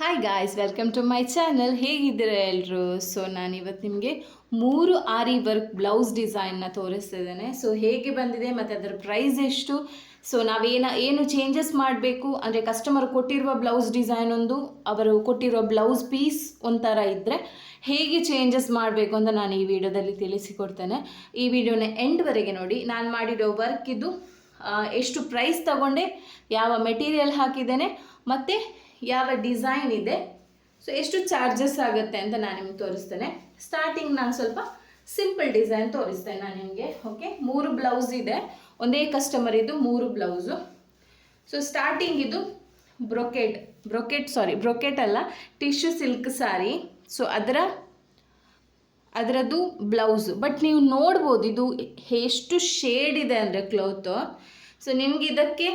Hi guys welcome to my channel ಹೇಗಿದ್ದೀರಾ ಎಲ್ಲರೂ so ನಾನು ಇವತ್ತು ನಿಮಗೆ ಮೂರು ಆರಿ ವರ್ಕ್ ಬ್ಲೌಸ್ ಡಿಸೈನ್ನ ತೋರಿಸ್ತಿದ್ದೇನೆ. ಸೊ ಹೇಗೆ ಬಂದಿದೆ ಮತ್ತು ಅದರ ಪ್ರೈಸ್ ಎಷ್ಟು? ಸೊ ನಾವೇನ, ಏನು ಚೇಂಜಸ್ ಮಾಡಬೇಕು? ಅಂದರೆ ಕಸ್ಟಮರ್ ಕೊಟ್ಟಿರುವ ಬ್ಲೌಸ್ ಡಿಸೈನ್ ಒಂದು, ಅವರು ಕೊಟ್ಟಿರುವ ಬ್ಲೌಸ್ ಪೀಸ್ ಒಂಥರ ಇದ್ದರೆ ಹೇಗೆ ಚೇಂಜಸ್ ಮಾಡಬೇಕು ಅಂತ ನಾನು ಈ ವಿಡಿಯೋದಲ್ಲಿ ತಿಳಿಸಿಕೊಡ್ತೇನೆ. ಈ ವಿಡಿಯೋನ ಎಂಡ್ವರೆಗೆ ನೋಡಿ. ನಾನು ಮಾಡಿರೋ ವರ್ಕ್ ಇದು ಎಷ್ಟು ಪ್ರೈಸ್ ತಗೊಂಡೆ, ಯಾವ ಮೆಟೀರಿಯಲ್ ಹಾಕಿದ್ದೇನೆ, ಮತ್ತು ಯಾವ ಡಿಸೈನ್ ಇದೆ. ಸೊ ಎಷ್ಟು ಚಾರ್ಜಸ್ ಆಗುತ್ತೆ ಅಂತ ನಾನು ನಿಮ್ಗೆ ತೋರಿಸ್ತೇನೆ. ಸ್ಟಾರ್ಟಿಂಗ್ ನಾನು ಸ್ವಲ್ಪ ಸಿಂಪಲ್ ಡಿಸೈನ್ ತೋರಿಸ್ತೇನೆ ನಾನು ನಿಮಗೆ ಓಕೆ ಮೂರು ಬ್ಲೌಸ್ ಇದೆ. ಒಂದೇ ಕಸ್ಟಮರ್ ಇದು ಮೂರು ಬ್ಲೌಸು ಸೊ ಸ್ಟಾರ್ಟಿಂಗ್ ಇದು ಬ್ರೊಕೆಟ್ ಬ್ರೊಕೆಟ್ ಸಾರಿ ಬ್ರೊಕೆಟ್ ಅಲ್ಲ ಟಿಶ್ಯೂ ಸಿಲ್ಕ್ ಸಾರಿ ಸೊ ಅದರ ಅದರದ್ದು ಬ್ಲೌಸು. ಬಟ್ ನೀವು ನೋಡ್ಬೋದು ಇದು ಎಷ್ಟು ಶೇಡ್ ಇದೆ ಅಂದರೆ ಕ್ಲೌತು ಸೊ ನಿಮ್ಗೆ ಇದಕ್ಕೆ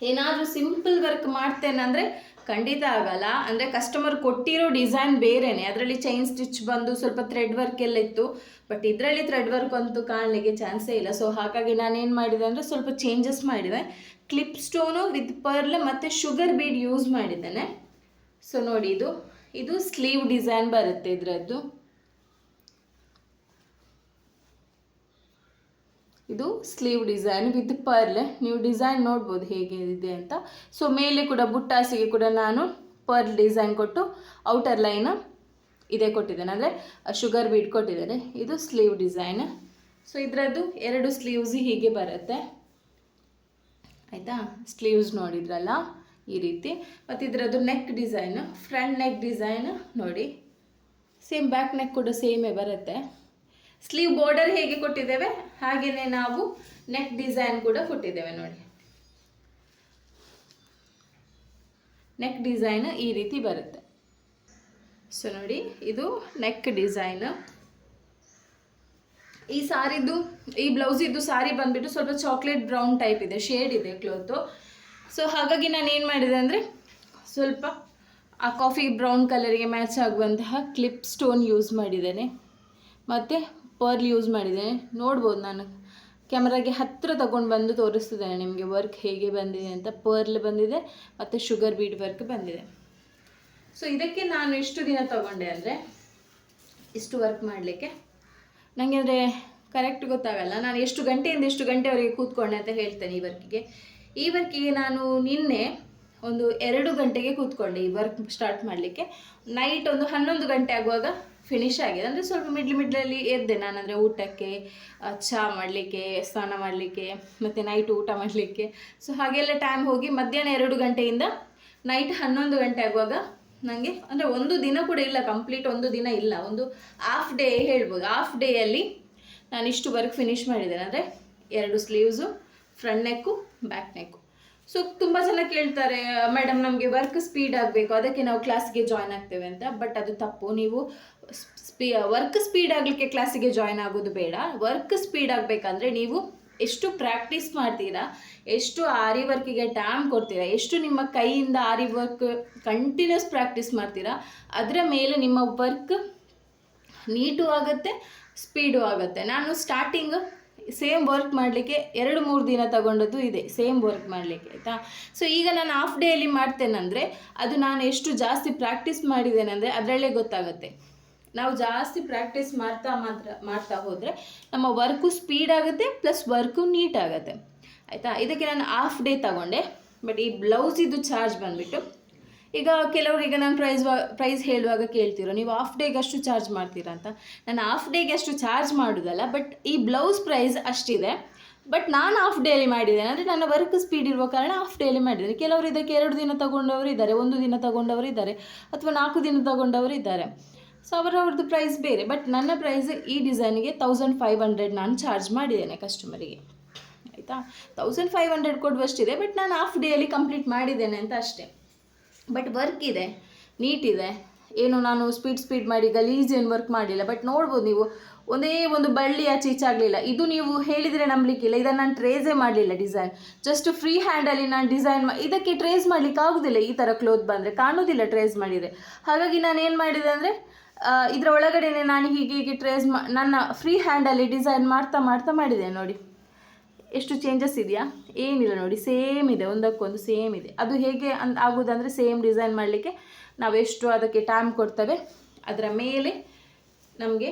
ಏನಾದರೂ ಸಿಂಪಲ್ ವರ್ಕ್ ಮಾಡ್ತೇನೆ ಅಂದರೆ ಖಂಡಿತ ಆಗಲ್ಲ. ಅಂದರೆ ಕಸ್ಟಮರ್ ಕೊಟ್ಟಿರೋ ಡಿಸೈನ್ ಬೇರೆನೆ. ಅದರಲ್ಲಿ ಚೈನ್ ಸ್ಟಿಚ್ ಬಂದು ಸ್ವಲ್ಪ ಥ್ರೆಡ್ ವರ್ಕ್ ಎಲ್ಲ ಇತ್ತು. ಬಟ್ ಇದರಲ್ಲಿ ಥ್ರೆಡ್ ವರ್ಕ್ ಅಂತೂ ಕಾಣಲಿಕ್ಕೆ ಚಾನ್ಸೇ ಇಲ್ಲ. ಸೊ ಹಾಗಾಗಿ ನಾನೇನು ಮಾಡಿದೆ ಅಂದರೆ ಸ್ವಲ್ಪ ಚೇಂಜಸ್ ಮಾಡಿದೆ. ಕ್ಲಿಪ್ ಸ್ಟೋನು ವಿತ್ ಪರ್ಲ್ ಮತ್ತು ಶುಗರ್ ಬೀಡ್ ಯೂಸ್ ಮಾಡಿದ್ದೇನೆ. ಸೊ ನೋಡಿ ಇದು. ಇದು ಸ್ಲೀವ್ ಡಿಸೈನ್ ಬರುತ್ತೆ ಇದರದ್ದು. ಇದು ಸ್ಲೀವ್ ಡಿಸೈನ್ ವಿತ್ ಪರ್ಲ್. ನೀವು ಡಿಸೈನ್ ನೋಡ್ಬೋದು ಹೇಗೆ ಇದೆ ಅಂತ. ಸೊ ಮೇಲೆ ಕೂಡ ಬುಟ್ಟಾಸಿಗೆ ಕೂಡ ನಾನು ಪರ್ಲ್ ಡಿಸೈನ್ ಕೊಟ್ಟು ಔಟರ್ ಲೈನ್ ಇದೇ ಕೊಟ್ಟಿದ್ದೇನೆ. ಅಂದರೆ, ಶುಗರ್ ಬೀಟ್ ಕೊಟ್ಟಿದ್ದೇನೆ. ಇದು ಸ್ಲೀವ್ ಡಿಸೈನ್. ಸೊ ಇದರದ್ದು ಎರಡು ಸ್ಲೀವ್ಸ್ ಹೀಗೆ ಬರುತ್ತೆ. ಆಯಿತಾ? ಸ್ಲೀವ್ಸ್ ನೋಡಿದ್ರಲ್ಲ ಈ ರೀತಿ. ಮತ್ತು ಇದರದ್ದು neck design front neck design ನೋಡಿ. ಸೇಮ್ ಬ್ಯಾಕ್ ನೆಕ್ ಕೂಡ ಸೇಮೇ ಬರುತ್ತೆ. ಸ್ಲೀವ್ ಬಾರ್ಡರ್ ಹೇಗೆ ಕೊಟ್ಟಿದ್ದೇವೆ? ಹಾಗೆಯೇ ನಾವು ನೆಕ್ ಡಿಸೈನ್ ಕೂಡ ಕೊಟ್ಟಿದ್ದೇವೆ ನೋಡಿ. ನೆಕ್ ಡಿಸೈನ್ ಈ ರೀತಿ ಬರುತ್ತೆ. ಸೊ ನೋಡಿ, ಇದು ನೆಕ್ ಡಿಸೈನ್ ಈ ಸಾರಿದು, ಈ ಬ್ಲೌಸಿದ್ದು ಸಾರಿ ಬಂದ್ಬಿಟ್ಟು ಸ್ವಲ್ಪ ಚಾಕ್ಲೇಟ್ ಬ್ರೌನ್ ಟೈಪ್ ಇದೆ ಶೇಡ್ ಇದೆ ಕ್ಲೋತು ಸೊ ಹಾಗಾಗಿ ನಾನು ಏನು ಮಾಡಿದೆ ಅಂದರೆ, ಸ್ವಲ್ಪ ಆ ಕಾಫಿ ಬ್ರೌನ್ ಕಲರಿಗೆ ಮ್ಯಾಚ್ ಆಗುವಂತಹ ಕ್ಲಿಪ್ ಸ್ಟೋನ್ ಯೂಸ್ ಮಾಡಿದ್ದೇನೆ. ಮತ್ತು ಪರ್ಲ್ ಯೂಸ್ ಮಾಡಿದೆ. ನೋಡ್ಬೋದು ನಾನು. ಕ್ಯಾಮ್ರಾಗೆ ಹತ್ತಿರ ತಗೊಂಡು ಬಂದು ತೋರಿಸ್ತಿದ್ದೇನೆ ನಿಮಗೆ ವರ್ಕ್ ಹೇಗೆ ಬಂದಿದೆ ಅಂತ. ಪರ್ಲ್ ಬಂದಿದೆ ಮತ್ತು ಶುಗರ್ ಬೀಡ್ ವರ್ಕ್ ಬಂದಿದೆ. ಸೊ ಇದಕ್ಕೆ ನಾನು ಎಷ್ಟು ದಿನ ತಗೊಂಡೆ ಅಂದರೆ ಇಷ್ಟು ವರ್ಕ್ ಮಾಡಲಿಕ್ಕೆ. ನನಗೆ ಅಂದರೆ ಕರೆಕ್ಟ್ ಗೊತ್ತಾಗಲ್ಲ. ನಾನು ಎಷ್ಟು ಗಂಟೆಯಿಂದ ಎಷ್ಟು ಗಂಟೆವರೆಗೆ ಕೂತ್ಕೊಂಡೆ ಅಂತ ಹೇಳ್ತೇನೆ ಈ ವರ್ಕಿಗೆ ಈ ವರ್ಕಿಗೆ ನಾನು ನಿನ್ನೆ ಒಂದು ಎರಡು ಗಂಟೆಗೆ ಕೂತ್ಕೊಂಡೆ ಈ ವರ್ಕ್ ಸ್ಟಾರ್ಟ್ ಮಾಡಲಿಕ್ಕೆ. ನೈಟ್ ಒಂದು ಹನ್ನೊಂದು ಗಂಟೆ ಆಗುವಾಗ ಫಿನಿಶ್ ಆಗಿದೆ. ಅಂದರೆ ಸ್ವಲ್ಪ ಮಿಡ್ಲ್ ಮಿಡ್ಲಲ್ಲಿ ಎದ್ದೆ ನಾನು, ಅಂದರೆ ಊಟಕ್ಕೆ ಚಹಾ ಮಾಡಲಿಕ್ಕೆ, ಸ್ನಾನ ಮಾಡಲಿಕ್ಕೆ, ಮತ್ತು ನೈಟ್ ಊಟ ಮಾಡಲಿಕ್ಕೆ. ಸೊ ಹಾಗೆಲ್ಲ ಟೈಮ್ ಹೋಗಿ ಮಧ್ಯಾಹ್ನ ಎರಡು ಗಂಟೆಯಿಂದ ನೈಟ್ ಹನ್ನೊಂದು ಗಂಟೆ ಆಗುವಾಗ ನನಗೆ ಅಂದರೆ ಒಂದು ದಿನ ಕೂಡ ಇಲ್ಲ ಕಂಪ್ಲೀಟ್ ಒಂದು ದಿನ ಇಲ್ಲ. ಒಂದು ಹಾಫ್ ಡೇ ಹೇಳ್ಬೋದು. ಹಾಫ್ ಡೇಯಲ್ಲಿ ನಾನು ಇಷ್ಟು ವರ್ಕ್ ಫಿನಿಶ್ ಮಾಡಿದ್ದೇನೆ. ಅಂದರೆ ಎರಡು sleeves front neck back neck so ತುಂಬ ಜನ ಕೇಳ್ತಾರೆ ಮೇಡಮ್ ನಮಗೆ ವರ್ಕ್ ಸ್ಪೀಡ್ ಆಗಬೇಕು. ಅದಕ್ಕೆ ನಾವು ಕ್ಲಾಸ್ಗೆ ಜಾಯ್ನ್ ಆಗ್ತೇವೆ ಅಂತ. ಬಟ್ ಅದು ತಪ್ಪು. ನೀವು ಸ್ಪೀ, ವರ್ಕ್ ಸ್ಪೀಡ್ ಆಗಲಿಕ್ಕೆ ಕ್ಲಾಸಿಗೆ ಜಾಯ್ನ್ ಆಗೋದು ಬೇಡ. ವರ್ಕ್ ಸ್ಪೀಡ್ ಆಗಬೇಕಂದ್ರೆ ನೀವು ಎಷ್ಟು ಪ್ರಾಕ್ಟೀಸ್ ಮಾಡ್ತೀರಾ, ಎಷ್ಟು ಆರಿ ವರ್ಕಿಗೆ ಟೈಮ್ ಕೊಡ್ತೀರಾ, ಎಷ್ಟು ನಿಮ್ಮ ಕೈಯಿಂದ ಆರಿ ವರ್ಕ್ ಕಂಟಿನ್ಯೂಸ್ ಪ್ರಾಕ್ಟೀಸ್ ಮಾಡ್ತೀರಾ, ಅದರ ಮೇಲೆ ನಿಮ್ಮ ವರ್ಕ್ ನೀಟು ಆಗುತ್ತೆ, ಸ್ಪೀಡು ಆಗುತ್ತೆ. ನಾನು ಸ್ಟಾರ್ಟಿಂಗ್ ಸೇಮ್ ವರ್ಕ್ ಮಾಡಲಿಕ್ಕೆ ಎರಡು, ಮೂರು ದಿನ ತಗೊಂಡದ್ದು ಇದೆ ಸೇಮ್ ವರ್ಕ್ ಮಾಡಲಿಕ್ಕೆ, ಆಯಿತಾ? ಸೊ ಈಗ ನಾನು ಹಾಫ್ ಡೇಯಲ್ಲಿ ಮಾಡ್ತೇನೆಂದರೆ, ಅದು ನಾನು ಎಷ್ಟು ಜಾಸ್ತಿ ಪ್ರಾಕ್ಟೀಸ್ ಮಾಡಿದ್ದೇನೆ ಅಂದರೆ ಅದರಲ್ಲೇ ಗೊತ್ತಾಗುತ್ತೆ. ನಾವು ಜಾಸ್ತಿ ಪ್ರಾಕ್ಟೀಸ್ ಮಾಡ್ತಾ ಮಾತ್ರ, ಮಾಡ್ತಾ ಹೋದರೆ ನಮ್ಮ ವರ್ಕು ಸ್ಪೀಡ್ ಆಗುತ್ತೆ ಪ್ಲಸ್ ವರ್ಕು ನೀಟ್ ಆಗುತ್ತೆ. ಆಯಿತಾ? ಇದಕ್ಕೆ ನಾನು ಹಾಫ್ ಡೇ ತಗೊಂಡೆ ಬಟ್ ಈ ಬ್ಲೌಸಿದು ಚಾರ್ಜ್ ಬಂದುಬಿಟ್ಟು, ಈಗ ಕೆಲವರಿಗೆ ನಾನು ಪ್ರೈಸ್ ಪ್ರೈಸ್ ಹೇಳುವಾಗ ಕೇಳ್ತಿರೋ, ನೀವು ಹಾಫ್ ಡೇಗೆ ಅಷ್ಟು ಚಾರ್ಜ್ ಮಾಡ್ತೀರಾ ಅಂತ. ನಾನು ಹಾಫ್ ಡೇಗೆ ಅಷ್ಟು ಚಾರ್ಜ್ ಮಾಡೋದಲ್ಲ ಬಟ್ ಈ ಬ್ಲೌಸ್ ಪ್ರೈಸ್ ಅಷ್ಟಿದೆ. ಬಟ್ ನಾನು ಹಾಫ್ ಡೇಲಿ ಮಾಡಿದ್ದೇನೆ, ಅಂದರೆ ನನ್ನ ವರ್ಕ್ ಸ್ಪೀಡ್ ಇರುವ ಕಾರಣ ಹಾಫ್ ಡೇಲಿ ಮಾಡಿದ್ದೇನೆ. ಕೆಲವರು ಇದಕ್ಕೆ ಎರಡು ದಿನ ತಗೊಂಡವರು ಇದ್ದಾರೆ, ಒಂದು ದಿನ ತಗೊಂಡವರು ಇದ್ದಾರೆ, ಅಥವಾ ನಾಲ್ಕು ದಿನ ತಗೊಂಡವರು ಇದ್ದಾರೆ. ಸೊ ಅವರವ್ರದ್ದು ಪ್ರೈಸ್ ಬೇರೆ ಬಟ್ ನನ್ನ ಪ್ರೈಸ್ ಈ ಡಿಸೈನಿಗೆ ತೌಸಂಡ್ ಫೈವ್ ಹಂಡ್ರೆಡ್ ನಾನು ಚಾರ್ಜ್ ಮಾಡಿದ್ದೇನೆ ಕಸ್ಟಮರಿಗೆ ಆಯಿತಾ? ತೌಸಂಡ್ ಫೈವ್ ಹಂಡ್ರೆಡ್ ಕೊಡುವಷ್ಟಿದೆ ಬಟ್ ನಾನು ಹಾಫ್ ಡೇಯಲ್ಲಿ ಕಂಪ್ಲೀಟ್ ಮಾಡಿದ್ದೇನೆ ಅಂತ ಅಷ್ಟೇ. ಬಟ್ ವರ್ಕ್ ಇದೆ ನೀಟ್ ಇದೆ. ಏನು ನಾನು ಸ್ಪೀಡ್ ಸ್ಪೀಡ್ ಮಾಡಿ, ಗಲೀಜ್ ಏನು ವರ್ಕ್ ಮಾಡಲಿಲ್ಲ ಬಟ್ ನೋಡ್ಬೋದು ನೀವು, ಒಂದೇ ಒಂದು ಬಳ್ಳಿ ಆಚೆ ಈಚೆ ಆಗಲಿಲ್ಲ. ಇದು ನೀವು ಹೇಳಿದರೆ ನಂಬಲಿಕ್ಕಿಲ್ಲ. ಇದನ್ನು ನಾನು ಟ್ರೇಸೇ ಮಾಡಲಿಲ್ಲ ಡಿಸೈನ್ ಜಸ್ಟ್ ಫ್ರೀ ಹ್ಯಾಂಡಲ್ಲಿ ನಾನು ಡಿಸೈನ್ ಮಾ, ಇದಕ್ಕೆ ಟ್ರೇಸ್ ಮಾಡಲಿಕ್ಕೆ ಆಗೋದಿಲ್ಲ ಈ ಥರ ಕ್ಲೋತ್ ಬಂದರೆ ಕಾಣೋದಿಲ್ಲ ಟ್ರೇಸ್ ಮಾಡಿದರೆ. ಹಾಗಾಗಿ ನಾನು ಏನು ಮಾಡಿದೆ ಅಂದರೆ ಇದರ ಒಳಗಡೆನೆ ನಾನು ಹೀಗೆ ಹೀಗೆ ಟ್ರೇಸ್ ಮಾ ನನ್ನ ಫ್ರೀ ಹ್ಯಾಂಡಲ್ಲಿ ಡಿಸೈನ್ ಮಾಡ್ತಾ ಮಾಡ್ತಾ ಮಾಡಿದೆ ನೋಡಿ. ಎಷ್ಟು ಚೇಂಜಸ್ ಇದೆಯಾ? ಏನಿಲ್ಲ ನೋಡಿ ಸೇಮ್ ಇದೆ. ಒಂದಕ್ಕೊಂದು ಸೇಮ್ ಇದೆ. ಅದು ಹೇಗೆ ಅನ್ ಆಗೋದಂದರೆ ಸೇಮ್ ಡಿಸೈನ್ ಮಾಡಲಿಕ್ಕೆ ನಾವೆಷ್ಟು ಅದಕ್ಕೆ ಟೈಮ್ ಕೊಡ್ತೇವೆ. ಅದರ ಮೇಲೆ ನಮಗೆ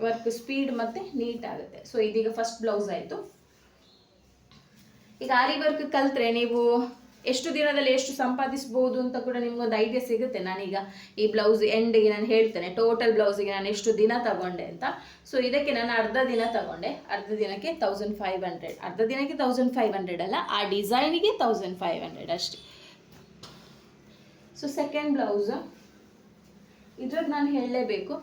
ವರ್ಕ್ ಸ್ಪೀಡ್ ಮತ್ತು ನೀಟ್ ಆಗುತ್ತೆ. ಸೊ ಇದೀಗ ಫಸ್ಟ್ ಬ್ಲೌಸ್ ಆಯಿತು. ಈಗ ಆರಿ ವರ್ಕ್ ಕಲಿತ್ರೆ ನೀವು ಎಷ್ಟು ದಿನದಲ್ಲಿ ಎಷ್ಟು ಸಂಪಾದಿಸ್ಬೋದು ಅಂತ ಕೂಡ ನಿಮ್ಗೊಂದು ಐಡಿಯಾ ಸಿಗುತ್ತೆ. ನಾನೀಗ ಈ ಬ್ಲೌಸ್ ಎಂಡಿಗೆ ನಾನು ಹೇಳ್ತೇನೆ ಟೋಟಲ್ ಬ್ಲೌಸಿಗೆ ನಾನು ಎಷ್ಟು ದಿನ ತಗೊಂಡೆ ಅಂತ. ಸೊ ಇದಕ್ಕೆ ನಾನು ಅರ್ಧ ದಿನ ತಗೊಂಡೆ. ಅರ್ಧ ದಿನಕ್ಕೆ ತೌಸಂಡ್ ಫೈವ್ ಹಂಡ್ರೆಡ್ ಅರ್ಧ ದಿನಕ್ಕೆ ತೌಸಂಡ್ ಫೈವ್ ಹಂಡ್ರೆಡ್ ಅಲ್ಲ, ಆ ಡಿಸೈನಿಗೆ ತೌಸಂಡ್ ಫೈವ್ ಹಂಡ್ರೆಡ್ ಅಷ್ಟೇ. ಸೊ ಸೆಕೆಂಡ್ ಬ್ಲೌಸು ಇದ್ರದ್ದು ನಾನು ಹೇಳಲೇಬೇಕು.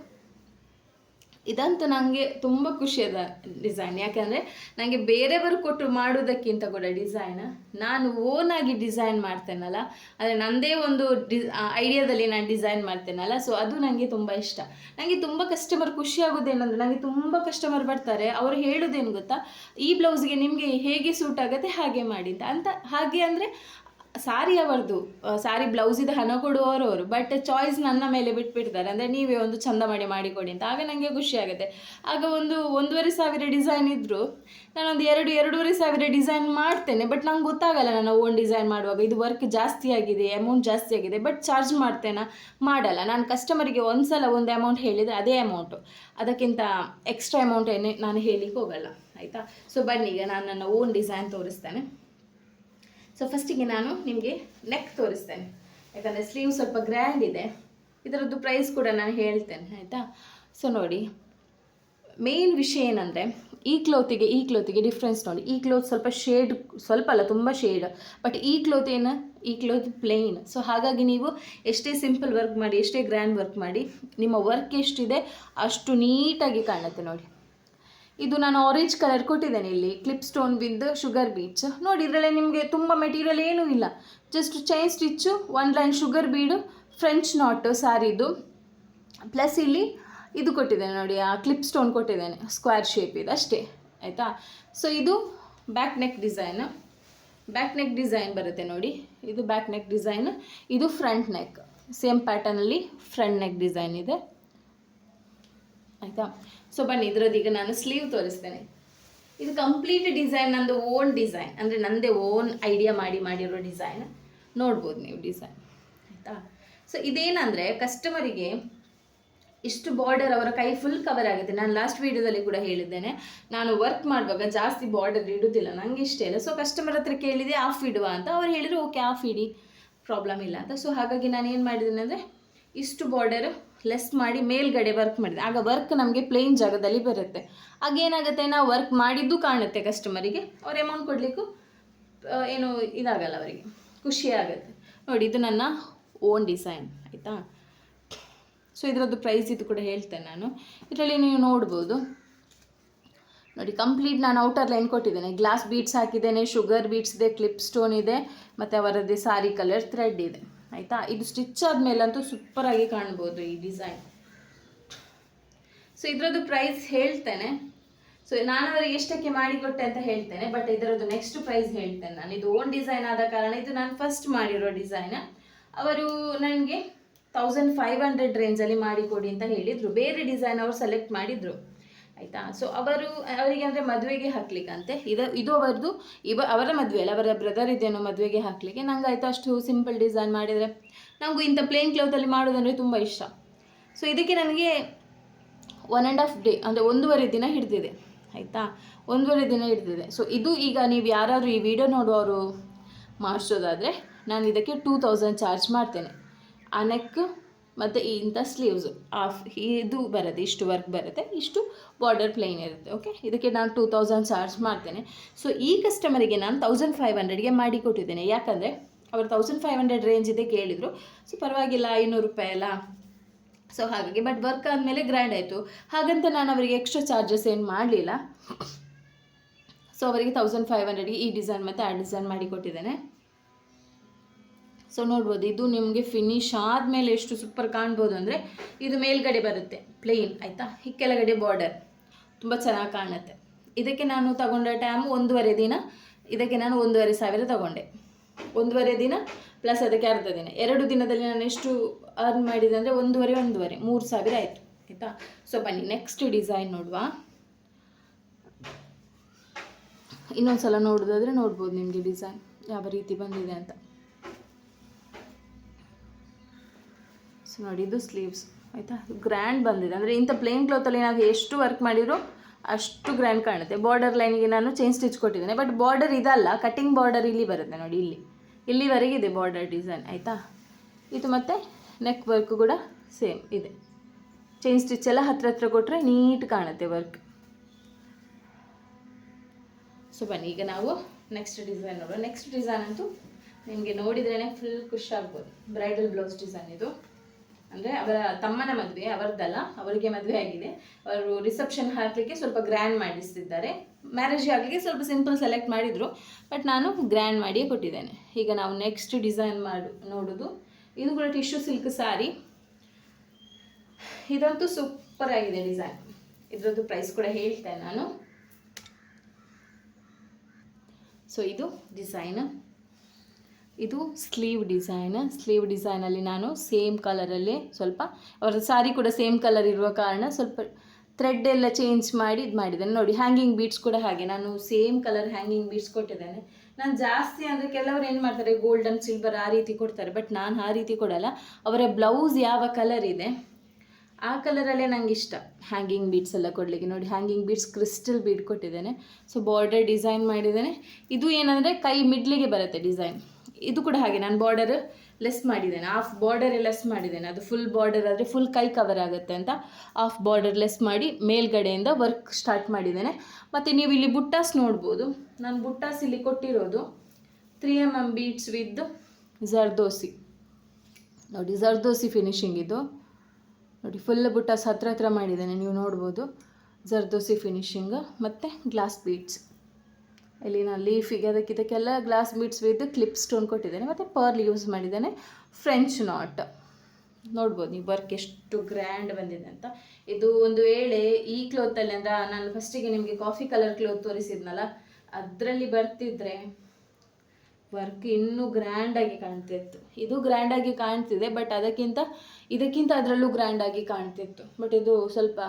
ಇದಂತೂ ನನಗೆ ತುಂಬ ಖುಷಿಯಾದ ಡಿಸೈನ್ ಯಾಕಂದರೆ ನನಗೆ ಬೇರೆಯವರು ಕೊಟ್ಟು ಮಾಡೋದಕ್ಕಿಂತ ಕೂಡ ಡಿಸೈನ್ ನಾನು ಓನಾಗಿ ಡಿಸೈನ್ ಮಾಡ್ತೇನಲ್ಲ? ಅಂದರೆ ನನ್ನದೇ ಒಂದು ಡಿ ಐಡಿಯಾದಲ್ಲಿ ನಾನು ಡಿಸೈನ್ ಮಾಡ್ತೇನಲ್ಲ? ಸೊ ಅದು ನನಗೆ ತುಂಬ ಇಷ್ಟ. ನನಗೆ ತುಂಬ ಕಸ್ಟಮರ್ ಖುಷಿ ನನಗೆ ತುಂಬ ಕಸ್ಟಮರ್ ಬರ್ತಾರೆ. ಅವರು ಹೇಳೋದೇನು ಗೊತ್ತಾ? ಈ ಬ್ಲೌಸ್ಗೆ ನಿಮಗೆ ಹೇಗೆ ಸೂಟ್ ಆಗುತ್ತೆ ಹಾಗೆ ಮಾಡಿ ಅಂತ. ಅಂತ ಹಾಗೆ ಅಂದರೆ ಸಾರಿ ಅವರದು ಸಾರಿ ಬ್ಲೌಸಿದ ಹಣ ಕೊಡುವವರು ಅವರು ಬಟ್ ಚಾಯ್ಸ್ ನನ್ನ ಮೇಲೆ ಬಿಟ್ಬಿಡ್ತಾರೆ. ಅಂದರೆ ನೀವೇ ಒಂದು ಚಂದ ಮಾಡಿ, ಮಾಡಿಕೊಡಿ ಅಂತ. ಆಗ ನನಗೆ ಖುಷಿ ಆಗುತ್ತೆ. ಆಗ ಒಂದು ಒಂದೂವರೆ ಸಾವಿರ ಡಿಸೈನ್ ಇದ್ದರೂ ನಾನೊಂದು ಎರಡು, ಎರಡೂವರೆ ಸಾವಿರ ಡಿಸೈನ್ ಮಾಡ್ತೇನೆ ಬಟ್ ನಂಗೆ ಗೊತ್ತಾಗಲ್ಲ ನಾನು ಓನ್ ಡಿಸೈನ್ ಮಾಡುವಾಗ. ಇದು ವರ್ಕ್ ಜಾಸ್ತಿ ಆಗಿದೆ ಅಮೌಂಟ್ ಜಾಸ್ತಿ ಆಗಿದೆ ಬಟ್ ಚಾರ್ಜ್ ಮಾಡ್ತೇನೆ? ಮಾಡಲ್ಲ. ನಾನು ಕಸ್ಟಮರಿಗೆ ಒಂದು ಸಲ ಒಂದು ಅಮೌಂಟ್ ಹೇಳಿದರೆ ಅದೇ ಅಮೌಂಟು ಅದಕ್ಕಿಂತ ಎಕ್ಸ್ಟ್ರಾ ಅಮೌಂಟ್ ಏನೇ ನಾನು ಹೇಳಿಕ್ಕೆ ಹೋಗಲ್ಲ. ಆಯಿತಾ? ಸೊ ಬನ್ನಿ, ಈಗ ನಾನು ನನ್ನ ಓನ್ ಡಿಸೈನ್ ತೋರಿಸ್ತೇನೆ. ಸೊ ಫಸ್ಟಿಗೆ ನಾನು ನಿಮಗೆ ನೆಕ್ ತೋರಿಸ್ತೇನೆ. ಯಾಕಂದರೆ ಸ್ಲೀವ್ ಸ್ವಲ್ಪ ಗ್ರ್ಯಾಂಡ್ ಇದೆ. ಇದರದ್ದು ಪ್ರೈಸ್ ಕೂಡ ನಾನು ಹೇಳ್ತೇನೆ, ಆಯಿತಾ? ಸೊ ನೋಡಿ. ಮೇನ್ ವಿಷಯ ಏನಂದರೆ, ಈ ಕ್ಲೋತಿಗೆ ಈ ಕ್ಲೋತಿಗೆ ಡಿಫ್ರೆನ್ಸ್ ನೋಡಿ. ಈ ಕ್ಲೋತ್ ಸ್ವಲ್ಪ ಶೇಡ್ ಸ್ವಲ್ಪ ಅಲ್ಲ, ತುಂಬ ಶೇಡ್ ಬಟ್ ಈ ಕ್ಲೋತ್ ಏನು? ಈ ಕ್ಲೋತ್ ಪ್ಲೇನ್ ಸೊ ಹಾಗಾಗಿ ನೀವು ಎಷ್ಟೇ ಸಿಂಪಲ್ ವರ್ಕ್ ಮಾಡಿ, ಎಷ್ಟೇ ಗ್ರ್ಯಾಂಡ್ ವರ್ಕ್ ಮಾಡಿ, ನಿಮ್ಮ ವರ್ಕ್ ಎಷ್ಟಿದೆ, ಅಷ್ಟು ನೀಟಾಗಿ ಕಾಣುತ್ತೆ ನೋಡಿ. ಇದು ನಾನು ಆರೆಂಜ್ ಕಲರ್ ಕೊಟ್ಟಿದ್ದೇನೆ ಇಲ್ಲಿ clip stone with sugar bead ನೋಡಿ, ಇದರಲ್ಲಿ ನಿಮಗೆ ತುಂಬ ಮೆಟೀರಿಯಲ್ ಏನೂ ಇಲ್ಲ. Just chain stitch one line sugar bead french knot ಸ್ಯಾರಿದು plus ಇಲ್ಲಿ ಇದು ಕೊಟ್ಟಿದ್ದೇನೆ ನೋಡಿ, ಆ ಕ್ಲಿಪ್ ಸ್ಟೋನ್ ಕೊಟ್ಟಿದ್ದೇನೆ ಸ್ಕ್ವೇರ್ ಶೇಪ್ ಇದು ಅಷ್ಟೇ, ಆಯಿತಾ? ಸೊ ಇದು back neck design back neck design ಬರುತ್ತೆ ನೋಡಿ, ಇದು ಬ್ಯಾಕ್ ನೆಕ್ ಡಿಸೈನ್ ಇದು ಫ್ರಂಟ್ ನೆಕ್ ಸೇಮ್ ಪ್ಯಾಟರ್ನಲ್ಲಿ ಫ್ರಂಟ್ ನೆಕ್ ಡಿಸೈನ್ ಇದೆ. ಆಯಿತಾ? ಸೊ ಬನ್ನಿ, ಇದರದ್ದು ಈಗ ನಾನು ಸ್ಲೀವ್ ತೋರಿಸ್ತೇನೆ. ಇದು ಕಂಪ್ಲೀಟ್ ಡಿಸೈನ್ ನಂದು ಓನ್ ಡಿಸೈನ್ ಅಂದರೆ ನನ್ನದೇ ಓನ್ ಐಡಿಯಾ ಮಾಡಿ ಮಾಡಿರೋ ಡಿಸೈನ್ ನೋಡ್ಬೋದು ನೀವು ಡಿಸೈನ್ ಆಯಿತಾ? ಸೊ ಇದೇನಂದರೆ ಕಸ್ಟಮರಿಗೆ ಇಷ್ಟು ಬಾರ್ಡರ್ ಅವರ ಕೈ ಫುಲ್ ಕವರ್ ಆಗುತ್ತೆ. ನಾನು ಲಾಸ್ಟ್ ವೀಡಿಯೋದಲ್ಲಿ ಕೂಡ ಹೇಳಿದ್ದೇನೆ. ನಾನು ವರ್ಕ್ ಮಾಡುವಾಗ ಜಾಸ್ತಿ ಬಾರ್ಡರ್ ಇಡುವುದಿಲ್ಲ ನನಗೆ ಇಷ್ಟ ಇಲ್ಲ. ಸೊ ಕಸ್ಟಮರ್ ಹತ್ರ ಕೇಳಿದೆ, ಆಫ್ ಇಡುವ ಅಂತ. ಅವ್ರು ಹೇಳಿದರು ಓಕೆ ಆಫ್ ಇಡಿ. ಪ್ರಾಬ್ಲಮ್ ಇಲ್ಲ ಅಂತ. ಸೊ ಹಾಗಾಗಿ ನಾನು ಏನು ಮಾಡಿದ್ದೀನಿ ಅಂದರೆ ಇಷ್ಟು ಬಾರ್ಡರ್ ಲೆಸ್ ಮಾಡಿ ಮೇಲ್ಗಡೆ ವರ್ಕ್ ಮಾಡಿದೆ. ಆಗ ವರ್ಕ್ ನಮಗೆ ಪ್ಲೇನ್ ಜಾಗದಲ್ಲಿ ಬರುತ್ತೆ. ಆಗ ಏನಾಗುತ್ತೆ ನಾವು ವರ್ಕ್ ಮಾಡಿದ್ದು ಕಾಣುತ್ತೆ ಕಸ್ಟಮರಿಗೆ ಅವ್ರು ಅಮೌಂಟ್ ಕೊಡಲಿಕ್ಕೂ ಏನು ಇದಾಗಲ್ಲ ಅವರಿಗೆ. ಖುಷಿ ಆಗುತ್ತೆ. ನೋಡಿ, ಇದು ನನ್ನ ಓನ್ ಡಿಸೈನ್ ಆಯಿತಾ? ಸೊ ಇದರದ್ದು ಪ್ರೈಸ್ ಇದು ಕೂಡ ಹೇಳ್ತೇನೆ ನಾನು. ಇದರಲ್ಲಿ ನೀವು ನೋಡ್ಬೋದು. ನೋಡಿ ಕಂಪ್ಲೀಟ್ ನಾನು ಔಟರ್ ಲೈನ್ ಕೊಟ್ಟಿದ್ದೇನೆ. ಗ್ಲಾಸ್ ಬೀಟ್ಸ್ ಹಾಕಿದ್ದೇನೆ ಶುಗರ್ ಬೀಟ್ಸ್ ಇದೆ ಕ್ಲಿಪ್ ಸ್ಟೋನ್ ಇದೆ, ಮತ್ತು ಅವರದ್ದೇ ಸಾರಿ ಕಲರ್ ಥ್ರೆಡ್ ಇದೆ. ಆಯಿತಾ? ಇದು ಸ್ಟಿಚ್ ಆದಮೇಲಂತೂ ಸೂಪರಾಗಿ ಕಾಣ್ಬೋದು ಈ ಡಿಸೈನ್ ಸೊ ಇದರದ್ದು ಪ್ರೈಸ್ ಹೇಳ್ತೇನೆ. ಸೊ ನಾನು ಅವರಿಗೆ ಎಷ್ಟಕ್ಕೆ ಮಾಡಿಕೊಟ್ಟೆ ಅಂತ ಹೇಳ್ತೇನೆ ಬಟ್ ಇದರದ್ದು ನೆಕ್ಸ್ಟ್ ಪ್ರೈಸ್ ಹೇಳ್ತೇನೆ ನಾನು. ಇದು ಓನ್ ಡಿಸೈನ್ ಆದ ಕಾರಣ ಇದು ನಾನು ಫಸ್ಟ್ ಮಾಡಿರೋ ಡಿಸೈನ್ ಅವರು ನನಗೆ ತೌಸಂಡ್ ಫೈವ್ ಹಂಡ್ರೆಡ್ ರೇಂಜಲ್ಲಿ ಮಾಡಿಕೊಡಿ ಅಂತ ಹೇಳಿದರು. ಬೇರೆ ಡಿಸೈನ್ ಅವರು ಸೆಲೆಕ್ಟ್ ಮಾಡಿದರು. ಆಯಿತಾ? ಸೊ ಅವರು, ಅವರಿಗೆ ಅಂದರೆ ಮದುವೆಗೆ ಹಾಕ್ಲಿಕ್ಕಂತೆ. ಇದು ಇದು ಅವರದು, ಇವ, ಅವರ ಮದುವೆ ಅಲ್ಲ, ಅವರ ಬ್ರದರ್ ಇದೇನು ಮದುವೆಗೆ ಹಾಕಲಿಕ್ಕೆ. ನಂಗೆ ಆಯಿತು ಅಷ್ಟು ಸಿಂಪಲ್ ಡಿಸೈನ್ ಮಾಡಿದರೆ. ನನಗೂ ಇಂಥ ಪ್ಲೇನ್ ಕ್ಲೌತಲ್ಲಿ ಮಾಡೋದಂದರೆ ತುಂಬ ಇಷ್ಟ. ಸೊ ಇದಕ್ಕೆ ನನಗೆ ಒನ್ ಆ್ಯಂಡ್ ಹಾಫ್ ಡೇ ಅಂದರೆ ಒಂದೂವರೆ ದಿನ ಹಿಡ್ದಿದೆ. ಆಯಿತಾ? ಒಂದೂವರೆ ದಿನ ಹಿಡಿದಿದೆ. ಸೊ ಇದು ಈಗ ನೀವು ಯಾರಾದರೂ ಈ ವಿಡಿಯೋ ನೋಡುವವರು ಮಾಡಿಸೋದಾದರೆ ನಾನು ಇದಕ್ಕೆ ಟೂ ತೌಸಂಡ್ ಚಾರ್ಜ್ ಮಾಡ್ತೇನೆ. ಆ ನೆಕ್ ಮತ್ತು ಇಂಥ ಸ್ಲೀವ್ಸ್ ಆಫ್ ಇದು ಬರುತ್ತೆ, ಇಷ್ಟು ವರ್ಕ್ ಬರುತ್ತೆ, ಇಷ್ಟು ಬಾರ್ಡರ್ ಪ್ಲೇನ್ ಇರುತ್ತೆ ಓಕೆ ಇದಕ್ಕೆ ನಾನು ಟೂ ತೌಸಂಡ್ ಚಾರ್ಜ್ ಮಾಡ್ತೇನೆ. ಸೊ ಈ ಕಸ್ಟಮರಿಗೆ ನಾನು ತೌಸಂಡ್ ಫೈವ್ ಹಂಡ್ರೆಡ್ಗೆ ಮಾಡಿ ಕೊಟ್ಟಿದ್ದೇನೆ. ಯಾಕಂದರೆ ಅವರು ತೌಸಂಡ್ ಫೈವ್ ಹಂಡ್ರೆಡ್ ರೇಂಜ್ ಇದೆ ಕೇಳಿದರು. ಸೊ ಪರವಾಗಿಲ್ಲ, ಐನೂರು ರೂಪಾಯಿ ಅಲ್ಲ. ಸೊ ಹಾಗಾಗಿ ಬಟ್ ವರ್ಕ್ ಆದಮೇಲೆ ಗ್ರ್ಯಾಂಡ್ ಆಯಿತು. ಹಾಗಂತ ನಾನು ಅವರಿಗೆ ಎಕ್ಸ್ಟ್ರಾ ಚಾರ್ಜಸ್ ಏನು ಮಾಡಲಿಲ್ಲ. ಸೊ ಅವರಿಗೆ ತೌಸಂಡ್ ಫೈವ್ ಹಂಡ್ರೆಡ್ಗೆ ಈ ಡಿಸೈನ್ ಮತ್ತು ಆ ಡಿಸೈನ್ ಮಾಡಿ ಕೊಟ್ಟಿದ್ದೇನೆ. ಸೊ ನೋಡ್ಬೋದು, ಇದು ನಿಮಗೆ ಫಿನಿಶ್ ಆದಮೇಲೆ ಎಷ್ಟು ಸೂಪರ್ ಕಾಣ್ಬೋದು ಅಂದರೆ ಇದು ಮೇಲ್ಗಡೆ ಬರುತ್ತೆ ಪ್ಲೇನ್ ಆಯಿತಾ? ಈ ಕೆಳಗಡೆ ಬಾರ್ಡರ್ ತುಂಬ ಚೆನ್ನಾಗಿ ಕಾಣುತ್ತೆ. ಇದಕ್ಕೆ ನಾನು ತಗೊಂಡ ಟೈಮು ಒಂದೂವರೆ ದಿನ, ಇದಕ್ಕೆ ನಾನು ಒಂದೂವರೆ ಸಾವಿರ ತಗೊಂಡೆ. ಒಂದೂವರೆ ದಿನ ಪ್ಲಸ್ ಅದಕ್ಕೆ ಅರ್ಧ ದಿನ. ಎರಡು ದಿನದಲ್ಲಿ ನಾನು ಎಷ್ಟು ಅರ್ನ್ ಮಾಡಿದೆ ಅಂದರೆ ಒಂದೂವರೆ ಒಂದೂವರೆ, ಮೂರು ಸಾವಿರ ಆಯಿತು, ಆಯಿತಾ? ಸೊ ಬನ್ನಿ ನೆಕ್ಸ್ಟ್ ಡಿಸೈನ್ ನೋಡುವ. ಇನ್ನೊಂದು ಸಲ ನೋಡೋದಾದರೆ ನೋಡ್ಬೋದು ನಿಮಗೆ ಡಿಸೈನ್ ಯಾವ ರೀತಿ ಬಂದಿದೆ ಅಂತ. ನೋಡಿ ಇದು ಸ್ಲೀವ್ಸ್ ಆಯಿತಾ? ಗ್ರ್ಯಾಂಡ್ ಬಂದಿದೆ. ಅಂದರೆ ಇಂಥ ಪ್ಲೇನ್ ಕ್ಲೋತಲ್ಲಿ ನಾವು ಎಷ್ಟು ವರ್ಕ್ ಮಾಡಿದ್ರು ಅಷ್ಟು ಗ್ರ್ಯಾಂಡ್ ಕಾಣುತ್ತೆ. ಬಾರ್ಡರ್ ಲೈನಿಗೆ ನಾನು ಚೈನ್ ಸ್ಟಿಚ್ ಕೊಟ್ಟಿದ್ದೇನೆ. ಬಟ್ ಬಾರ್ಡರ್ ಇದಲ್ಲ. ಕಟಿಂಗ್ ಬಾರ್ಡರ್ ಇಲ್ಲಿ ಬರುತ್ತೆ ನೋಡಿ, ಇಲ್ಲಿ. ಇಲ್ಲಿವರೆಗೆ ಇದೆ ಬಾರ್ಡರ್ ಡಿಸೈನ್ ಆಯಿತಾ? ಇದು ಮತ್ತು ನೆಕ್ ವರ್ಕ್ ಕೂಡ ಸೇಮ್ ಇದೆ. ಚೈನ್ ಸ್ಟಿಚ್ ಎಲ್ಲ ಹತ್ರ ಹತ್ರ ಕೊಟ್ಟರೆ ನೀಟ್ ಕಾಣುತ್ತೆ ವರ್ಕ್ ಸೊ ಬನ್ನಿ, ಈಗ ನಾವು ನೆಕ್ಸ್ಟ್ ಡಿಸೈನ್ ನೋಡೋಣ. ನೆಕ್ಸ್ಟ್ ಡಿಸೈನ್ ಅಂತೂ ನಿಮಗೆ ನೋಡಿದ್ರೇ ಫುಲ್ ಖುಷಿ ಆಗ್ಬೋದು. ಬ್ರೈಡಲ್ ಬ್ಲೌಸ್ ಡಿಸೈನ್ ಇದು. ಅಂದರೆ ಅವರ ತಮ್ಮನ ಮದುವೆ, ಅವರದ್ದಲ್ಲ, ಅವರಿಗೆ ಮದುವೆ ಆಗಿದೆ. ಅವರು ರಿಸೆಪ್ಷನ್ ಹಾಕಲಿಕ್ಕೆ ಸ್ವಲ್ಪ ಗ್ರ್ಯಾಂಡ್ ಮಾಡಿಸ್ತಿದ್ದಾರೆ. ಮ್ಯಾರೇಜ್ ಆಗಲಿಕ್ಕೆ ಸ್ವಲ್ಪ ಸಿಂಪಲ್ ಸೆಲೆಕ್ಟ್ ಮಾಡಿದರು ಬಟ್ ನಾನು ಗ್ರ್ಯಾಂಡ್ ಮಾಡಿಯೇ ಕೊಟ್ಟಿದ್ದೇನೆ. ಈಗ ನಾವು ನೆಕ್ಸ್ಟ್ ಡಿಸೈನ್ ಮಾಡು, ನೋಡೋದು. ಇದು ಕೂಡ ಟಿಶ್ಯೂ ಸಿಲ್ಕ್ ಸಾರಿ ಇದಂತೂ ಸೂಪರ್ ಆಗಿದೆ ಡಿಸೈನ್ ಇದರದ್ದು ಪ್ರೈಸ್ ಕೂಡ ಹೇಳ್ತೇನೆ ನಾನು. ಸೊ ಇದು ಡಿಸೈನ್ ಇದು ಸ್ಲೀವ್ ಡಿಸೈನ್. ಸ್ಲೀವ್ ಡಿಸೈನಲ್ಲಿ ನಾನು ಸೇಮ್ ಕಲರಲ್ಲಿ ಸ್ವಲ್ಪ, ಅವರ ಸಾರಿ ಕೂಡ ಸೇಮ್ ಕಲರ್ ಇರುವ ಕಾರಣ ಸ್ವಲ್ಪ ಥ್ರೆಡ್ ಎಲ್ಲ ಚೇಂಜ್ ಮಾಡಿ ಇದು ಮಾಡಿದ್ದೇನೆ. ನೋಡಿ ಹ್ಯಾಂಗಿಂಗ್ ಬೀಟ್ಸ್ ಕೂಡ ಹಾಗೆ. ನಾನು ಸೇಮ್ ಕಲರ್ ಹ್ಯಾಂಗಿಂಗ್ ಬೀಟ್ಸ್ ಕೊಟ್ಟಿದ್ದೇನೆ. ನಾನು ಜಾಸ್ತಿ ಅಂದರೆ ಕೆಲವರು ಏನು ಮಾಡ್ತಾರೆ ಗೋಲ್ಡನ್ ಸಿಲ್ವರ್ ಆ ರೀತಿ ಕೊಡ್ತಾರೆ. ಬಟ್ ನಾನು ಆ ರೀತಿ ಕೊಡಲ್ಲ. ಅವರ ಬ್ಲೌಸ್ ಯಾವ ಕಲರ್ ಇದೆ, ಆ ಕಲರಲ್ಲೇ ನನಗೆ ಇಷ್ಟ. ಹ್ಯಾಂಗಿಂಗ್ ಬೀಡ್ಸ್ ಎಲ್ಲ ಕೊಡಲಿಕ್ಕೆ. ನೋಡಿ ಹ್ಯಾಂಗಿಂಗ್ ಬೀಡ್ಸ್ ಕ್ರಿಸ್ಟಲ್ ಬೀಡ್ ಕೊಟ್ಟಿದ್ದೇನೆ. ಸೊ ಬಾರ್ಡರ್ ಡಿಸೈನ್ ಮಾಡಿದ್ದೇನೆ. ಇದು ಏನಂದರೆ ಕೈ ಮಿಡ್ಲಿಗೆ ಬರುತ್ತೆ ಡಿಸೈನ್ ಇದು ಕೂಡ ಹಾಗೆ, ನಾನು ಬಾರ್ಡರ್ ಲೆಸ್ ಮಾಡಿದ್ದೇನೆ. ಆಫ್ ಬಾರ್ಡರ್ ಲೆಸ್ ಮಾಡಿದ್ದೇನೆ. ಅದು ಫುಲ್ ಬಾರ್ಡರ್ ಆದರೆ ಫುಲ್ ಕೈ ಕವರ್ ಆಗುತ್ತೆ ಅಂತ ಹಾಫ್ ಬಾರ್ಡರ್ ಲೆಸ್ ಮಾಡಿ ಮೇಲ್ಗಡೆಯಿಂದ ವರ್ಕ್ ಸ್ಟಾರ್ಟ್ ಮಾಡಿದ್ದೇನೆ. ಮತ್ತು ನೀವು ಇಲ್ಲಿ ಬುಟ್ಟಾಸ್ ನೋಡ್ಬೋದು. ನಾನು ಬುಟ್ಟಾಸ್ ಇಲ್ಲಿ ಕೊಟ್ಟಿರೋದು three M M beads with zardozi ನೋಡಿ ಜರ್ದೋಸಿ ಫಿನಿಶಿಂಗ್ ಇದು. ನೋಡಿ ಫುಲ್ ಬುಟ್ಟಾಸ್ ಹತ್ರ ಹತ್ರ ಮಾಡಿದ್ದೇನೆ, ನೀವು ನೋಡ್ಬೋದು. ಜರ್ದೋಸಿ ಫಿನಿಶಿಂಗ್ ಮತ್ತು ಗ್ಲಾಸ್ ಬೀಡ್ಸ್ ಇಲ್ಲಿ ನಾನು ಲೀಫಿಗೆ, ಅದಕ್ಕೆ ಇದಕ್ಕೆಲ್ಲ glass beads with clip stone ಕೊಟ್ಟಿದ್ದೇನೆ. ಮತ್ತು ಪರ್ಲ್ ಯೂಸ್ ಮಾಡಿದ್ದೇನೆ. ಫ್ರೆಂಚ್ ನಾಟ್ ನೋಡ್ಬೋದು ನೀವು ವರ್ಕ್ ಎಷ್ಟು ಗ್ರ್ಯಾಂಡ್ ಬಂದಿದೆ ಅಂತ. ಇದು ಒಂದು ವೇಳೆ ಈ ಕ್ಲೋತಲ್ಲಿ ಅಂದ್ರೆ, ನಾನು ಫಸ್ಟಿಗೆ ನಿಮಗೆ ಕಾಫಿ ಕಲರ್ ಕ್ಲೋತ್ ತೋರಿಸಿದ್ನಲ್ಲ, ಅದರಲ್ಲಿ ಬರ್ತಿದ್ರೆ ವರ್ಕ್ ಇನ್ನೂ ಗ್ರ್ಯಾಂಡಾಗಿ ಕಾಣ್ತಿತ್ತು. ಇದು ಗ್ರ್ಯಾಂಡಾಗಿ ಕಾಣ್ತಿದೆ ಬಟ್ ಅದಕ್ಕಿಂತ, ಇದಕ್ಕಿಂತ ಅದರಲ್ಲೂ ಗ್ರ್ಯಾಂಡಾಗಿ ಕಾಣ್ತಿತ್ತು. ಬಟ್ ಇದು ಸ್ವಲ್ಪ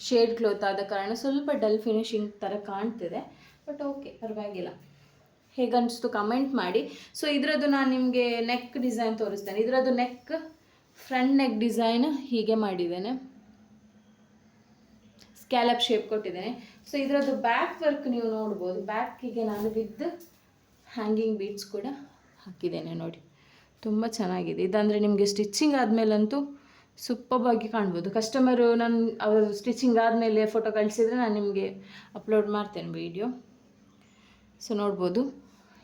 ಶೇಡ್ ಕ್ಲೋತ್ ಆದ ಕಾರಣ ಸ್ವಲ್ಪ ಡಲ್ ಫಿನಿಶಿಂಗ್ ಥರ ಕಾಣ್ತಿದೆ. ಬಟ್ ಓಕೆ ಪರವಾಗಿಲ್ಲ. ಹೇಗನ್ನಿಸ್ತು ಕಮೆಂಟ್ ಮಾಡಿ. ಸೊ ಇದರದ್ದು ನಾನು ನಿಮಗೆ ನೆಕ್ ಡಿಸೈನ್ ತೋರಿಸ್ತೇನೆ. ಇದರದ್ದು ನೆಕ್ ಫ್ರಂಟ್ ನೆಕ್ ಡಿಸೈನ್ ಹೀಗೆ ಮಾಡಿದ್ದೇನೆ. ಸ್ಕ್ಯಾಲಪ್ ಶೇಪ್ ಕೊಟ್ಟಿದ್ದೇನೆ. ಸೊ ಇದರದ್ದು ಬ್ಯಾಕ್ ವರ್ಕ್ ನೀವು ನೋಡ್ಬೋದು. ಬ್ಯಾಕಿಗೆ ನಾನು ವಿದ್ ಹ್ಯಾಂಗಿಂಗ್ ಬೀಡ್ಸ್ ಕೂಡ ಹಾಕಿದ್ದೇನೆ ನೋಡಿ. ತುಂಬ ಚೆನ್ನಾಗಿದೆ. ಇದಂದರೆ ನಿಮಗೆ ಸ್ಟಿಚ್ಚಿಂಗ್ ಆದಮೇಲಂತೂ ಸೂಪರ್ಬಾಗಿ ಕಾಣ್ಬೋದು. ಕಸ್ಟಮರು ನಾನು, ಅವರು ಸ್ಟಿಚಿಂಗ್ ಆದಮೇಲೆ ಫೋಟೋ ಕಳಿಸಿದರೆ ನಾನು ನಿಮಗೆ ಅಪ್ಲೋಡ್ ಮಾಡ್ತೇನೆ ವೀಡಿಯೋ ಸೊ ನೋಡ್ಬೋದು.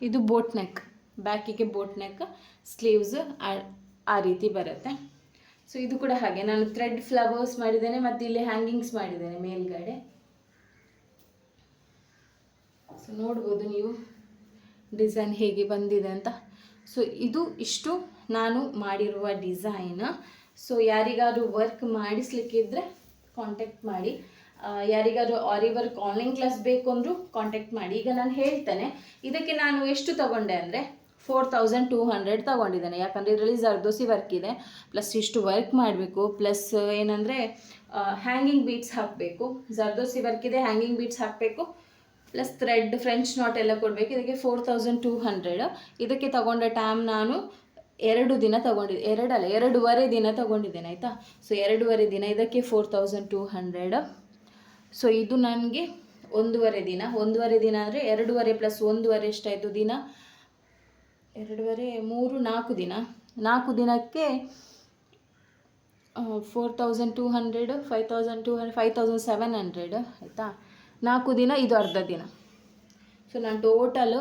ಇದು ಬೋಟ್ ನೆಕ್ ಬ್ಯಾಕಿಗೆ ಬೋಟ್ ನೆಕ್ ಸ್ಲೀವ್ಸ್ ಆ ರೀತಿ ಬರುತ್ತೆ. ಸೊ ಇದು ಕೂಡ ಹಾಗೆ. ನಾನು ಥ್ರೆಡ್ ಫ್ಲವರ್ಸ್ ಮಾಡಿದ್ದೇನೆ ಮತ್ತು ಇಲ್ಲಿ ಹ್ಯಾಂಗಿಂಗ್ಸ್ ಮಾಡಿದ್ದೇನೆ ಮೇಲ್ಗಡೆ. ಸೊ ನೋಡ್ಬೋದು ನೀವು ಡಿಸೈನ್ ಹೇಗೆ ಬಂದಿದೆ ಅಂತ. ಸೊ ಇದು ಇಷ್ಟು ನಾನು ಮಾಡಿರುವ ಡಿಸೈನ್ ಸೊ ಯಾರಿಗಾದ್ರೂ ವರ್ಕ್ ಮಾಡಿಸ್ಲಿಕ್ಕಿದ್ರೆ ಕಾಂಟ್ಯಾಕ್ಟ್ ಮಾಡಿ. ಯಾರಿಗಾದ್ರು ಆರಿವರ್ ಆನ್ಲೈನ್ ಕ್ಲಾಸ್ ಬೇಕು ಅಂದರೂ ಕಾಂಟ್ಯಾಕ್ಟ್ ಮಾಡಿ. ಈಗ ನಾನು ಹೇಳ್ತೇನೆ, ಇದಕ್ಕೆ ನಾನು ಎಷ್ಟು ತಗೊಂಡೆ ಅಂದರೆ ಫೋರ್ ತೌಸಂಡ್ ಟೂ ಹಂಡ್ರೆಡ್ ತಗೊಂಡಿದ್ದೇನೆ. ಯಾಕಂದರೆ ಇದರಲ್ಲಿ ಜರ್ದೋಸಿ ವರ್ಕ್ ಇದೆ ಪ್ಲಸ್ ಇಷ್ಟು ವರ್ಕ್ ಮಾಡಬೇಕು ಪ್ಲಸ್ ಏನಂದರೆ ಹ್ಯಾಂಗಿಂಗ್ ಬೀಟ್ಸ್ ಹಾಕಬೇಕು. ಜರ್ದೋಸಿ ವರ್ಕ್ ಇದೆ ಹ್ಯಾಂಗಿಂಗ್ ಬೀಟ್ಸ್ ಹಾಕಬೇಕು ಪ್ಲಸ್ ಥ್ರೆಡ್ ಫ್ರೆಂಚ್ ನಾಟ್ ಎಲ್ಲ ಕೊಡಬೇಕು. ಇದಕ್ಕೆ ಫೋರ್ ತೌಸಂಡ್ ಟೂ ಹಂಡ್ರೆಡ್ ಇದಕ್ಕೆ ತಗೊಂಡ ಟೈಮ್ ನಾನು ಎರಡು ದಿನ ತಗೊಂಡಿದ್ದೆ ಎರಡಲ್ಲ, ಎರಡೂವರೆ ದಿನ ತಗೊಂಡಿದ್ದೇನೆ, ಆಯಿತಾ? ಸೊ ಎರಡೂವರೆ ದಿನ ಇದಕ್ಕೆ four thousand two hundred so ಇದು ನನಗೆ ಒಂದೂವರೆ ದಿನ. ಒಂದೂವರೆ ದಿನ ಅಂದರೆ ಎರಡೂವರೆ ಪ್ಲಸ್ ಒಂದೂವರೆ ಎಷ್ಟಾಯಿತು ದಿನ? ಎರಡೂವರೆ ಮೂರು, ನಾಲ್ಕು ದಿನ. ನಾಲ್ಕು ದಿನಕ್ಕೆ four thousand two hundred five thousand two hundred five thousand seven hundred ಆಯಿತಾ? ನಾಲ್ಕು ದಿನ, ಇದು ಅರ್ಧ ದಿನ. ಸೊ ನಾನು ಟೋಟಲ್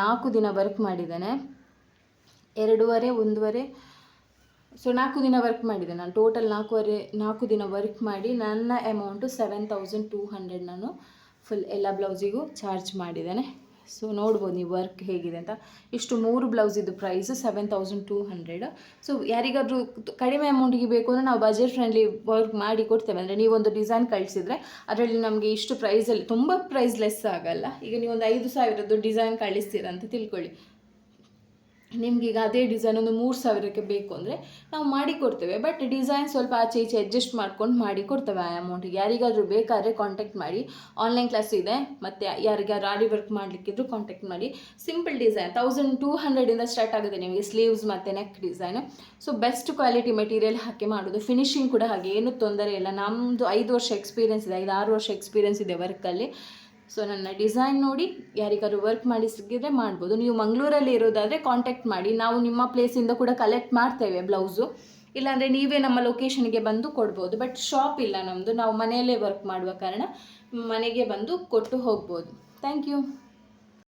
ನಾಲ್ಕು ದಿನ ವರ್ಕ್ ಮಾಡಿದ್ದೇನೆ. ಎರಡೂವರೆ, ಒಂದೂವರೆ ಸೊ ನಾಲ್ಕು ದಿನ ವರ್ಕ್ ಮಾಡಿದೆ ನಾನು. ಟೋಟಲ್ ನಾಲ್ಕೂವರೆ, ನಾಲ್ಕು ದಿನ ವರ್ಕ್ ಮಾಡಿ ನನ್ನ amount seven thousand two hundred ನಾನು ಫುಲ್ ಎಲ್ಲ ಬ್ಲೌಸಿಗೂ ಚಾರ್ಜ್ ಮಾಡಿದ್ದೇನೆ. ಸೊ ನೋಡ್ಬೋದು ನೀವು ವರ್ಕ್ ಹೇಗಿದೆ ಅಂತ. ಇಷ್ಟು ಮೂರು ಬ್ಲೌಸಿದ್ದು price seven thousand two hundred so ಯಾರಿಗಾದರೂ ಕಡಿಮೆ ಅಮೌಂಟಿಗೆ ಬೇಕು ಅಂದರೆ ನಾವು ಬಜೆಟ್ ಫ್ರೆಂಡ್ಲಿ ವರ್ಕ್ ಮಾಡಿ ಕೊಡ್ತೇವೆ. ಅಂದರೆ ನೀವೊಂದು ಡಿಸೈನ್ ಕಳಿಸಿದರೆ ಅದರಲ್ಲಿ ನಮಗೆ ಇಷ್ಟು ಪ್ರೈಸಲ್ಲಿ ತುಂಬ ಪ್ರೈಸ್ ಲೆಸ್ ಆಗಲ್ಲ. ಈಗ ನೀವೊಂದು ಐದು ಸಾವಿರದ್ದು ಡಿಸೈನ್ ಕಳಿಸ್ತೀರ ಅಂತ ತಿಳ್ಕೊಳ್ಳಿ. ನಿಮ್ಗೆ ಈಗ ಅದೇ ಡಿಸೈನ್ ಒಂದು ಮೂರು ಸಾವಿರಕ್ಕೆ ಬೇಕು ಅಂದರೆ ನಾವು ಮಾಡಿ ಕೊಡ್ತೇವೆ. ಬಟ್ ಡಿಸೈನ್ ಸ್ವಲ್ಪ ಆಚೆ ಈಚೆ ಅಡ್ಜಸ್ಟ್ ಮಾಡ್ಕೊಂಡು ಮಾಡಿ ಕೊಡ್ತೇವೆ ಆ ಅಮೌಂಟಿಗೆ ಯಾರಿಗಾದರೂ ಬೇಕಾದರೆ ಕಾಂಟ್ಯಾಕ್ಟ್ ಮಾಡಿ. ಆನ್ಲೈನ್ ಕ್ಲಾಸ್ ಇದೆ. ಮತ್ತು ಯಾರಿಗಾದ್ರೂ ಆಡಿ ವರ್ಕ್ ಮಾಡಲಿಕ್ಕಿದ್ರು ಕಾಂಟ್ಯಾಕ್ಟ್ ಮಾಡಿ. ಸಿಂಪಲ್ ಡಿಸೈನ್ ತೌಸಂಡ್ ಟೂ ಹಂಡ್ರೆಡಿಂದ ಸ್ಟಾರ್ಟ್ ಆಗುತ್ತೆ ನಿಮಗೆ. ಸ್ಲೀವ್ಸ್ ಮತ್ತು neck design so best quality material ಹಾಕಿ ಮಾಡೋದು. ಫಿನಿಶಿಂಗ್ ಕೂಡ ಹಾಗೆ. ಏನೂ ತೊಂದರೆ ಇಲ್ಲ. ನಮ್ಮದು ಐದು ವರ್ಷ ಎಕ್ಸ್ಪೀರಿಯನ್ಸ್ ಇದೆ. ಐದು, ಆರು ವರ್ಷ ಎಕ್ಸ್ಪೀರಿಯನ್ಸ್ ಇದೆ ವರ್ಕಲ್ಲಿ ಸೊ ನನ್ನ ಡಿಸೈನ್ ನೋಡಿ ಯಾರಿಗಾದ್ರು ವರ್ಕ್ ಮಾಡಿ ಸಿಕ್ಕಿದ್ರೆ ಮಾಡ್ಬೋದು. ನೀವು ಮಂಗಳೂರಲ್ಲಿ ಇರೋದಾದರೆ ಕಾಂಟ್ಯಾಕ್ಟ್ ಮಾಡಿ. ನಾವು ನಿಮ್ಮ ಪ್ಲೇಸಿಂದ ಕೂಡ ಕಲೆಕ್ಟ್ ಮಾಡ್ತೇವೆ ಬ್ಲೌಸು ಇಲ್ಲಾಂದರೆ ನೀವೇ ನಮ್ಮ ಲೊಕೇಶನ್ಗೆ ಬಂದು ಕೊಡ್ಬೋದು. ಬಟ್ ಶಾಪ್ ಇಲ್ಲ ನಮ್ಮದು ನಾವು ಮನೆಯಲ್ಲೇ ವರ್ಕ್ ಮಾಡುವ ಕಾರಣ ಮನೆಗೆ ಬಂದು ಕೊಟ್ಟು ಹೋಗ್ಬೋದು. Thank you